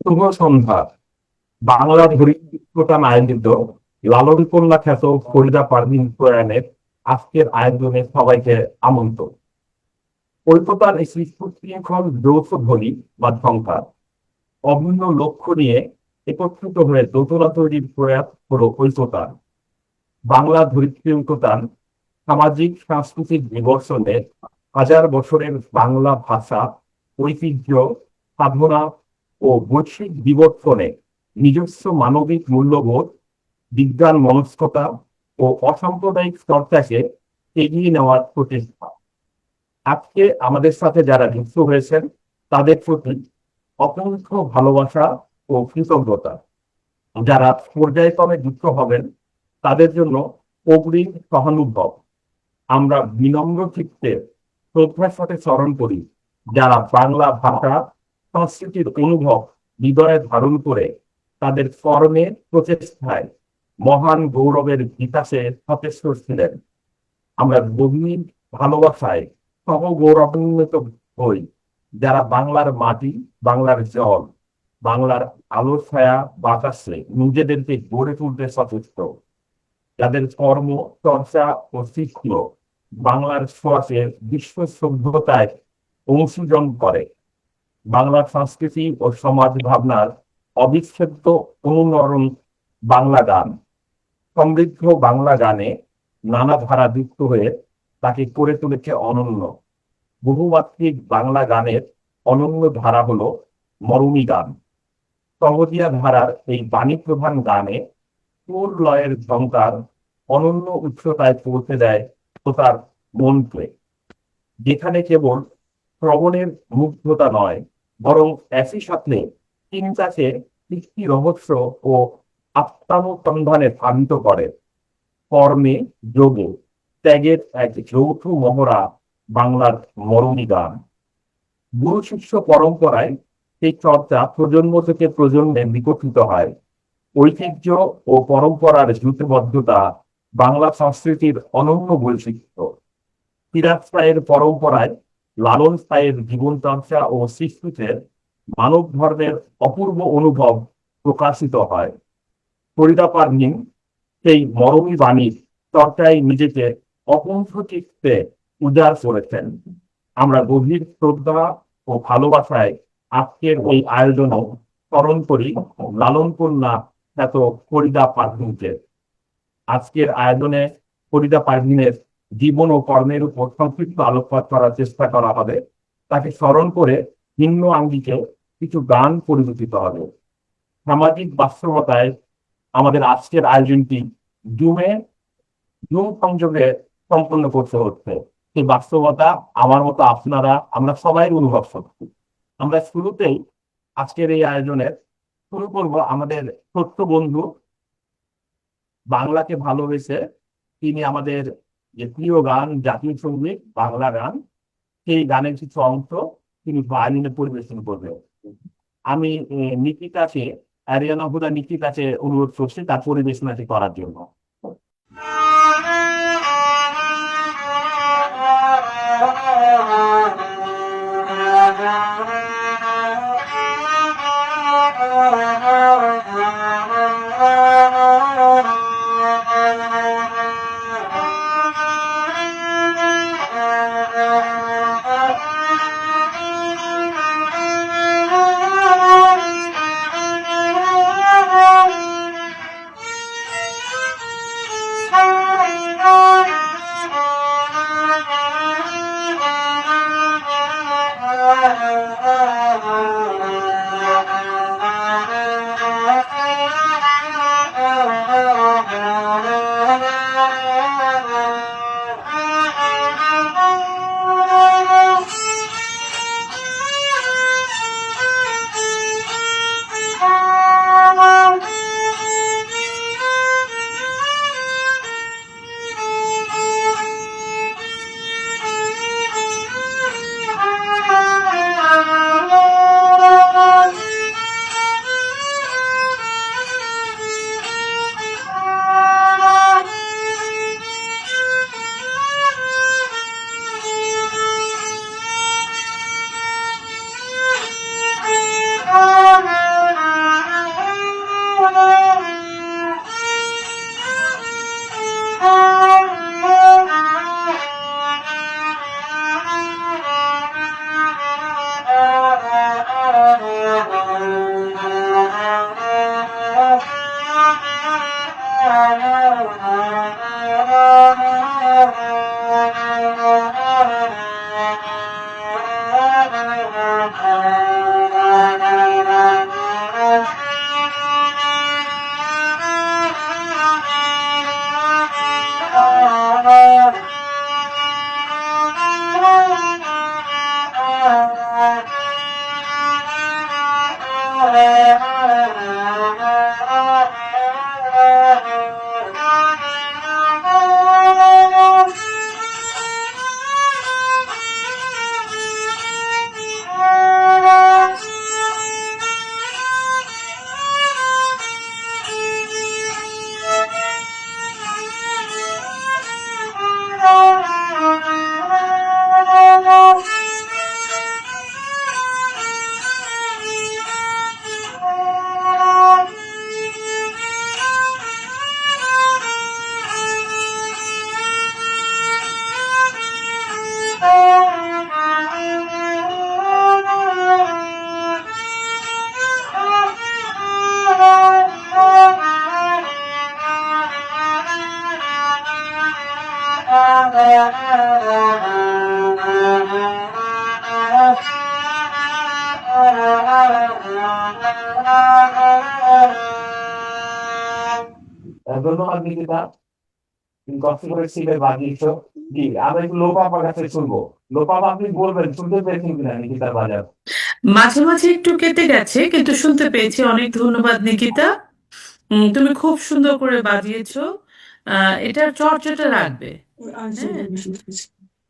শুভ সন্ধ্যা। বাংলা আয়োজিত লালন খ্যাত ফরিদা পারভিন প্রয়াণের আজকের আয়োজনে সবাইকে আমন্ত্রণ। কলকাতার এই সুশৃঙ্খল যৌথ ধ্বনি বা ঝঙ্কার অভিন্ন লক্ষ্য নিয়ে একত্রিত হয়ে দোতলা তৈরির প্রয়াস হলো ঐক্যতান বাংলা ধরিত্রীতান সামাজিক, সাংস্কৃতিক বিবর্ষণে হাজার বছরের বাংলা ভাষা, ঐতিহ্য, সাধনা ও বৈশ্বিক বিবর্তনে নিজস্ব মানবিক মূল্যবোধ, বিজ্ঞান মনস্কতা ও অসাম্প্রদায়িক চর্চাকে এগিয়ে নেওয়ার প্রচেষ্টা। আজকে আমাদের সাথে যারা যুক্ত হয়েছেন, তাদের প্রতি অকুণ্ঠ ভালোবাসা ও কৃতজ্ঞতা। যারা পর্যায়ক্রমে যুক্ত হবেন, তাদের জন্য অগ্রিম সহানুভব। আমরা বিনম্র চিত্তে শ্রদ্ধার সাথে স্মরণ করি যারা বাংলা ভাষা সংস্কৃতির অনুভব হৃদয়ে ধারণ করে তাদের কর্মের প্রচেষ্টায় মহান গৌরবের বিকাশে সচেষ্ট ছিলেন। আমরা গভীর ভালোবাসায় সহ গৌরবান্বিত হই, যারা বাংলার মাটি, বাংলার জল, বাংলার আলো ছায়া বাতাসে নিজেদেরকে গড়ে তুলতে সচেষ্ট। যাদের কর্ম, চর্চা ও শিল্প বাংলার স্পর্শে বিশ্ব সভ্যতায় অনুসূজন করে। বাংলা সংস্কৃতি ও সমাজ ভাবনার অবিচ্ছেদ্য অনুরণন বাংলা গান। সমৃদ্ধ বাংলা গানে নানা ধারা যুক্ত হয়ে তাকে করে তুলেছে অনন্য। বহুমাত্রিক বাংলা গানের অনন্য ধারা হলো মরুমি গান। সহজিয়া ধারার এই বাণী প্রধান গানে সুর লয়ের ঝঙ্কার অনন্য উচ্চতায় পৌঁছে দেয় শ্রোতার মনকে যেখানে কেবল শ্রবণের মুগ্ধতা নয়, বরং একই সাথে চিন্তাকে সৃষ্টি রহস্য ও আত্মানুসন্ধানে শান্ত করে। কর্মে, যোগে, ত্যাগের এক যৌথ মহড়া বাংলার মরণী গান গুরু শিষ্য পরম্পরায় এই চর্চা প্রজন্ম থেকে প্রজন্মে বিকশিত হয়। ঐতিহ্য ও পরম্পরার জুতবদ্ধতা বাংলা সংস্কৃতির অনন্য বৈশিষ্ট্য। পরম্পরায় লালন সাহের জীবন চর্চা ও শিশুদের মানব ধর্মের অপূর্ব অনুভব প্রকাশিত হয়। ফরিদা পারভিন সেই মরমী বাণীর চর্চায় নিজেকে অকুণ্ঠ চিত্তে উজাড় করেছেন। আমরা গভীর শ্রদ্ধা ও ভালোবাসায় আজকের ওই আয়োজনও স্মরণ করি লালন কন্যা খ্যাত ফরিদা পারভিনকে আজকের আয়োজনে ফরিদা পারভিনের জীবন ও কর্মের উপর সংক্ষিপ্ত আলোকপাত করার চেষ্টা করা হবে। তাকে স্মরণ করে ভিন্ন আঙ্গিকে কিছু গান পরিচিত হবে। সামাজিক বাস্তবতায় আমাদের আজকের আয়োজনটি জুমে, জুম সংযোগে সম্পন্ন করতে হচ্ছে। সেই বাস্তবতা আমার মতো আপনারা, আমরা সবাই অনুভব করছি। আমরা শুরুতেই আজকের এই আয়োজনের শুরু করব আমাদের ছোট্ট বন্ধু। বাংলাকে ভালোবেসে তিনি আমাদের যে প্রিয় গান জাতীয় সংগীত, বাংলা গান, সেই গানের কিছু অংশ তিনি ভায়োলিনে পরিবেশন করবে আমি নিকিতাকে আরিয়ানা হুদা নিকিতাকে অনুরোধ করছি তার পরিবেশনাটি করার জন্য। ধন্যবাদ নিকিতা তুমি কষ্ট করে বাজিয়েছ জি আমরা একটু লোপাপার কাছে শুনব। লোপাপা আপনি বলবেন শুনতে পেয়েছেন কিনা নিকিতার বাজার? মাঝে মাঝে একটু কেটে গেছে কিন্তু শুনতে পেয়েছি। অনেক ধন্যবাদ নিকিতা। উম, তুমি খুব সুন্দর করে বাজিয়েছো। আহ, এটার চর্চাটা রাখবে।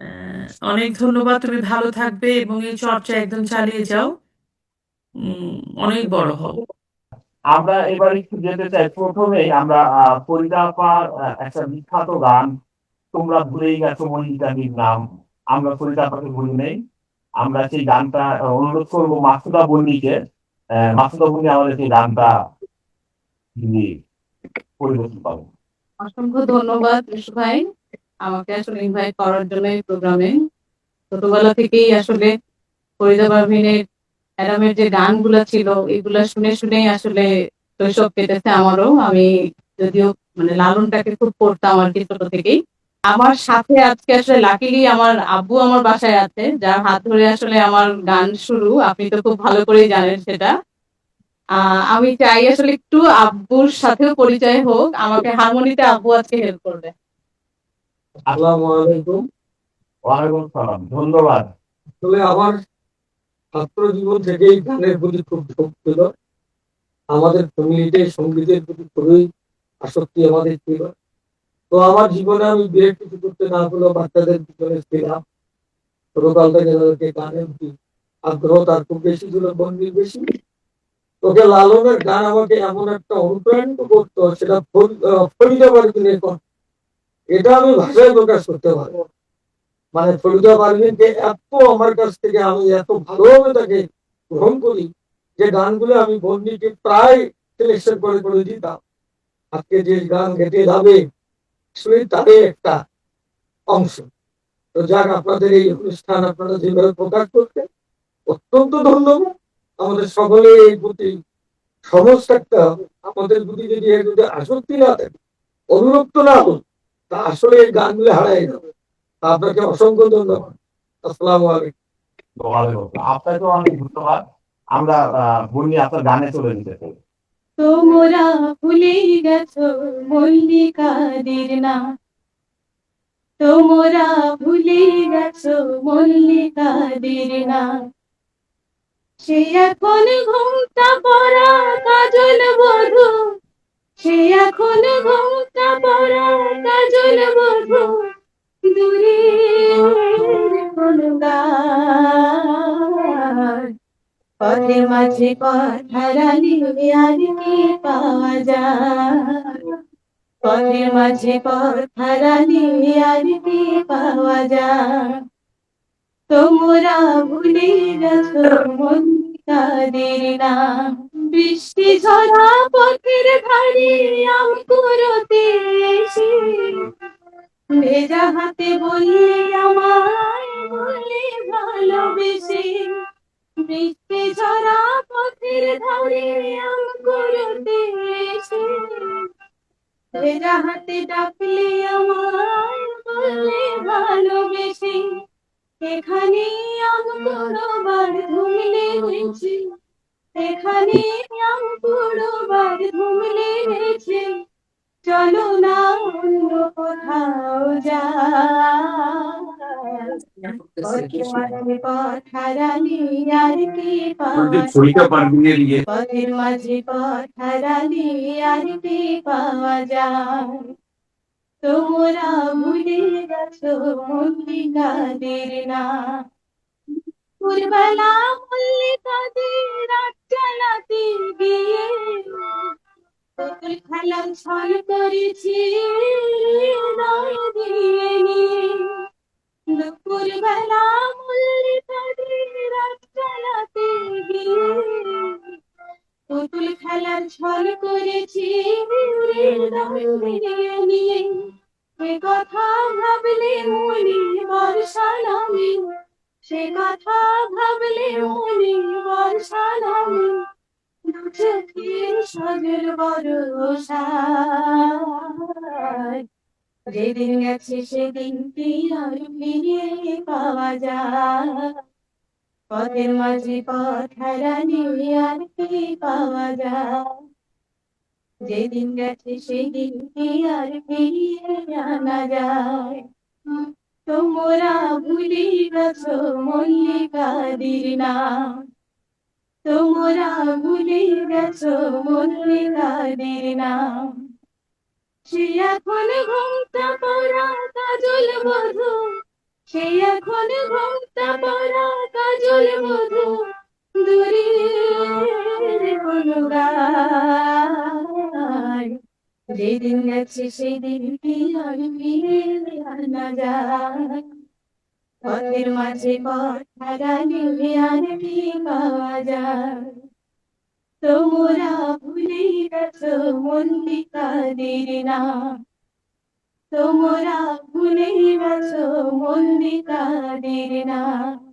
আহ, অনেক ধন্যবাদ। তুমি ভালো থাকবে এবং এই চর্চা একদম চালিয়ে যাও। অনেক বড় হও আমরা এবার একটু যেতে চাই। প্রথমেই আমরা আহ, ফরিদা একটা বিখ্যাত গান। তোমরা ভুলেই গেছো মনিকানির নাম। আমরা ফরিদা আপাকে ভুলি নেই। আমরা সেই গানটা অনুরোধ করব মাসুদা বন্ডিকে আহ, মাসুদা বন্ডি আমাদের সেই গানটা পরিবেশন পাবেন অসংখ্য ধন্যবাদ বিশু ভাই। আমাকে আসলে ইনভাইট করার জন্য এই প্রোগ্রামে। ছোটবেলা থেকেই আসলে ফরিদা পারভিনের অ্যাডামের যে গানগুলো ছিল, এগুলা শুনে শুনেই আসলে শৈশব কেটেছে আমারও। আমি যদিও মানে লালনটাকে খুব পড়তাম আর কি ছোট থেকেই। আমার সাথে আজকে আসলে লাকিলি আমার আব্বু আমার বাসায় আছে, যার হাত ধরে আসলে আমার গান শুরু। আপনি তো খুব ভালো করেই জানেন সেটা। আমি চাই আসলে একটু আব্বুর সাথেও পরিচয় হোক। আমাকে হারমোনিতে আব্বু আজকে হেল্প করবে। আসসালামু আলাইকুম। সালাম ধন্যবাদ। আসলে আমার ছাত্র জীবন থেকেই গানের প্রতি খুব ঝোঁক ছিল আমাদের ফ্যামিলিতে সঙ্গীতের প্রতি খুবই আসক্তি আমাদের ছিল তো আমার জীবনে আমি বিয়ে কিছু করতে না হলেও বাচ্চাদের পিছনে ছিলাম ছোটকাল থেকে তাদেরকে গানের প্রতি আগ্রহ তার খুব বেশি ছিল বন্দির বেশি তোকে লালনের গান আমাকে এমন একটা অনুপ্রাণিত করতো সেটা ফরি- আহ, কথা। এটা আমি ভাষায় প্রকাশ করতে পারব। মানে ফরিদা পারভিনকে এত আমার কাছ থেকে আমি এত ভালোভাবে তাকে গ্রহণ করি, যে গানগুলো আমি বন্দিকে প্রায় সিলেকশন করে করে দিতাম। আজকে যে গান গেতে যাবে আসলে তারই একটা অংশ। তো যাক, আপনাদের এই অনুষ্ঠান আপনারা যেভাবে প্রকাশ করছেন, অত্যন্ত ধন্যবাদ। আমাদের সকলে এই প্রতি সমস্ত একটা, আমাদের প্রতি যদি আসক্তি না থাকে, অনুরক্ত না হন তা আসলে এই গানগুলো হারাই যাবে। আপনাকে অসংখ্য ধন্যবাদ। আসসালামু আলাইকুম। আপনাকে অনেক ধন্যবাদ। আমরা আহ, বন্ডি আপনার গানে চলে যেতে চাই তোমরা ভুলে গেছো মল্লিকাদের না তোমরা ভুলে গেছো মল্লিকাদের না সে এখন ঘুমটা পড়া কাজল বধু। সে এখন ঘুমটা পড়া কাজল বধু। দূরে পথের মাঝে কথা রানী আর কি পাওয়া যায়? পথের মাঝে কথা রানী আর কি পাওয়া যায়? তোমরা ভুলে গেছো মন তাদের নাম। বৃষ্টি ঝরা পথের ধারে আম এসে ভেজা হাতে বললে আমায় বলে ভালোবেসে। বৃষ্টি ঝরা পথের ধারে কুড়োতে এসে ভেজা হাতে ডাকলে আমায় বলে ভালোবেসে। এখানে অঙ্কুরবার ধুমলে হয়েছে। এখানে অঙ্কুরবার ধুমলে হয়েছে। চলো না অন্য কোথাও যা পথের মাঝে পথ হারালে আর কি পাওয়া ছবিটা পারবিনের ইয়ে পথের মাঝে পথ হারালে আর কি পাওয়া যায়? তোমরা ভুলে গেছো মল্লিকাদের না ভোরবেলা মল্লিকাদের রাত চালাতে গিয়ে পুতুল খেলার ছল করেছি দুপুর বেলা চালাতে গিয়ে। পুতুল খেলা ছল করেছি হৃদয় সজল বরসায় যেদিন গেছে সেদিন কি আর ফিরে পাওয়া যায়। পথের মাঝে পথ হারালে আর কি পাওয়া যায়? যেদিন গেছে সেদিন কি আর ফিরিয়ে আনা যায়। তোমরা ভুলে গেছো মল্লিকাদের নাম। তোমরা ভুলে গেছো মল্লিকাদের নাম। সে এখন ঘুমটা পড়া কাজল বধু। সে এখন ঘুমটা পড়া কাজল বধু। দূরের কোনো গায় যেদিন গেছে সেদিন কি আর ফিরে আনা যায়। পথের মাঝে পথ হারালে পাওয়া যায়? তোমরা ভুলে গেছো মল্লিকাদের নাম। তোমরা ভুলে গেছো মল্লিকাদের নাম।